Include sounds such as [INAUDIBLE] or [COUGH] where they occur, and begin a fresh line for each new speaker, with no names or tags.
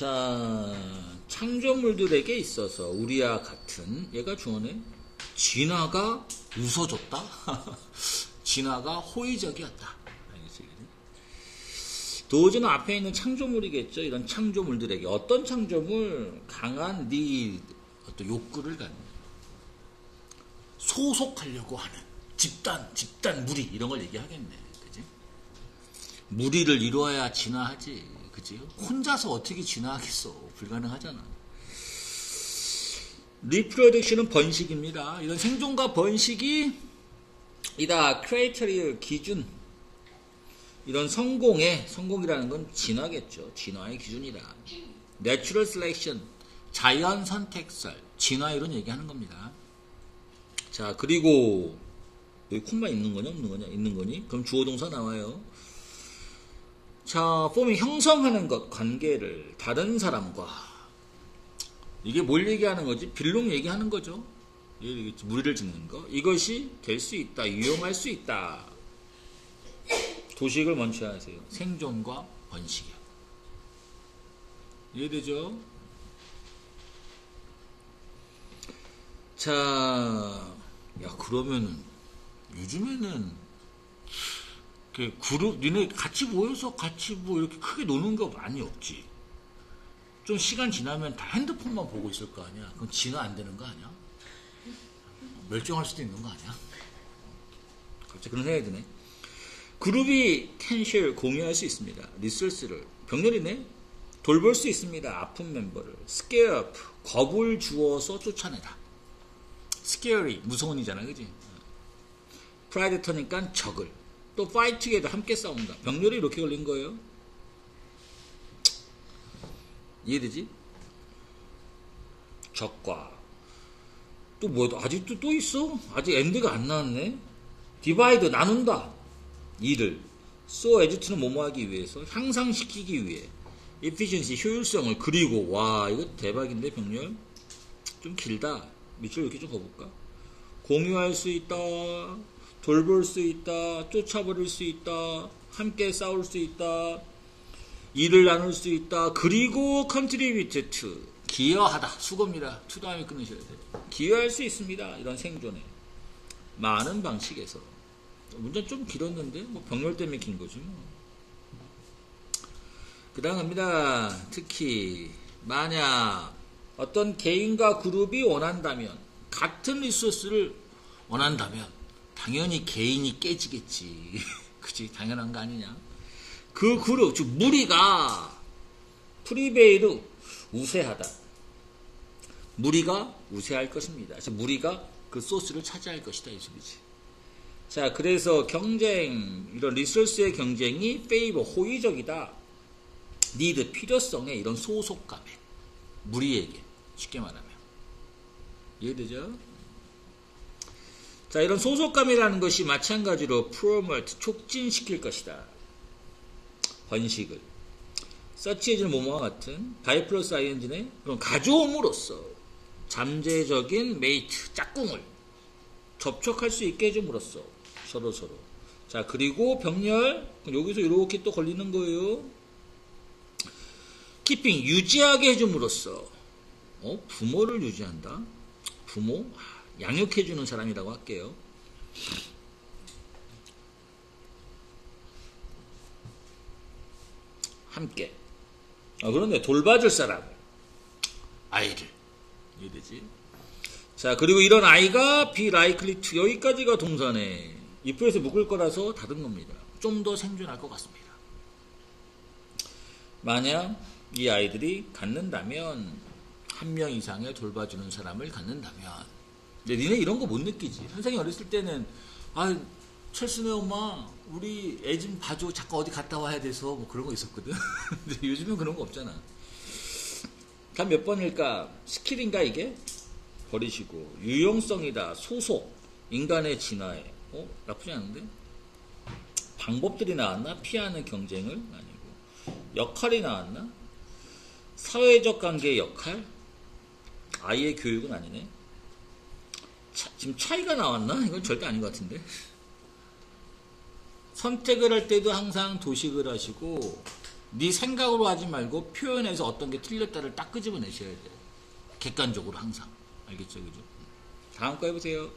자, 창조물들에게 있어서 우리와 같은 얘가 주어네. 진화가 웃어줬다. [LAUGHS] 진화가 호의적이었다. 도저는 앞에 있는 창조물이겠죠. 이런 창조물들에게 어떤 창조물 강한 네 어떤 욕구를 갖는 소속하려고 하는 집단, 집단 무리 이런 걸 얘기하겠네. 그지? 무리를 이루어야 진화하지. 그지? 혼자서 어떻게 진화하겠어? 불가능하잖아. 리프로덕션은 번식입니다. 이런 생존과 번식이 이다 크레이터리얼 기준 이런 성공의 성공이라는 건 진화겠죠. 진화의 기준이다. 내추럴 셀렉션 자연 선택설 진화 이런 얘기하는 겁니다. 자 그리고 여기 콤마 있는 거냐 없는 거냐 있는 거니? 그럼 주어 동사 나와요. 자 폼이 형성하는 것 관계를 다른 사람과 이게 뭘 얘기하는 거지? 빌롱 얘기하는 거죠. 무리를 짓는 거. 이것이 될 수 있다. 유용할 수 있다. 도식을 먼저 하세요. 생존과 번식이요. 이해되죠? 자, 야, 그러면 요즘에는 그 그룹, 니네 같이 모여서 같이 뭐 이렇게 크게 노는 거 많이 없지. 좀 시간 지나면 다 핸드폰만 보고 있을 거 아니야. 그럼 진화 안 되는 거 아니야? 멸종할 수도 있는 거 아니야? 갑자기 그런 생각이 드네. 그룹이 텐셜 공유할 수 있습니다. 리소스를 병렬이네. 돌볼 수 있습니다. 아픈 멤버를. 스케어 겁을 주어서 쫓아내다. 스케어리 무서운이잖아, 그지? 프라이드터니까 적을. 또 파이트게도 함께 싸운다. 병렬이 이렇게 걸린 거예요. 이해되지? 적과 또 뭐, 아직도 또 있어? 아직 엔드가 안 나왔네? 디바이드, 나눈다. 일을. so as 는 뭐뭐하기 위해서, 향상시키기 위해. efficiency, 효율성을. 그리고, 와, 이거 대박인데, 병렬? 좀 길다. 밑줄 이렇게 좀 가볼까? 공유할 수 있다. 돌볼 수 있다. 쫓아버릴 수 있다. 함께 싸울 수 있다. 일을 나눌 수 있다. 그리고 to 기여하다. 수고입니다. 투 다음에 끊으셔야 돼요. 기여할 수 있습니다. 이런 생존에 많은 방식에서 문제 좀 길었는데 뭐 병렬 때문에 긴 거지 뭐. 그다음 갑니다. 특히 만약 어떤 개인과 그룹이 원한다면 같은 리소스를 원한다면 당연히 개인이 깨지겠지. [LAUGHS] 그지 당연한 거 아니냐? 그 그룹, 즉 무리가 프리베이드 우세하다. 무리가 우세할 것입니다. 그래서 무리가 그 소스를 차지할 것이다 이 소리지. 자, 그래서 경쟁 이런 리소스의 경쟁이 페이버 호의적이다. 니드 필요성에 이런 소속감에 무리에게 쉽게 말하면 이해되죠? 자, 이런 소속감이라는 것이 마찬가지로 프로모트 촉진시킬 것이다. 번식을. 서치해지는 모모와 같은 바이 플러스 아이엔진의 그런 가져옴으로써 잠재적인 메이트 짝꿍을 접촉할 수 있게 해줌으로써 서로 서로. 자 그리고 병렬 여기서 이렇게 또 걸리는 거예요. 키핑 유지하게 해줌으로써 어 부모를 유지한다? 부모 양육해주는 사람이라고 할게요 함께. 아, 그런데 돌봐줄 사람. 아이를. 이해되지? 자, 그리고 이런 아이가 be likely to 여기까지가 동사네. 입부에서 묶을 거라서 닫은 겁니다. 좀 더 생존할 것 같습니다. 만약 이 아이들이 갖는다면 한 명 이상의 돌봐주는 사람을 갖는다면 근데 니네 이런 거 못 느끼지. 선생님 어렸을 때는 아 철순의 엄마 우리 애 좀 봐줘. 잠깐 어디 갔다 와야 돼서 뭐 그런 거 있었거든. [LAUGHS] 근데 요즘은 그런 거 없잖아. 단 몇 번일까? 스킬인가 이게? 버리시고. 유용성이다. 소속. 인간의 진화에. 어? 나쁘지 않은데? 방법들이 나왔나? 피하는 경쟁을? 아니고. 역할이 나왔나? 사회적 관계의 역할? 아이의 교육은 아니네. 차, 지금 차이가 나왔나 이건 절대 아닌 것 같은데 선택을 할 때도 항상 도식을 하시고 네 생각으로 하지 말고 표현해서 어떤 게 틀렸다를 딱 끄집어내셔야 돼요. 객관적으로 항상. 알겠죠? 그죠? 다음 거 해보세요.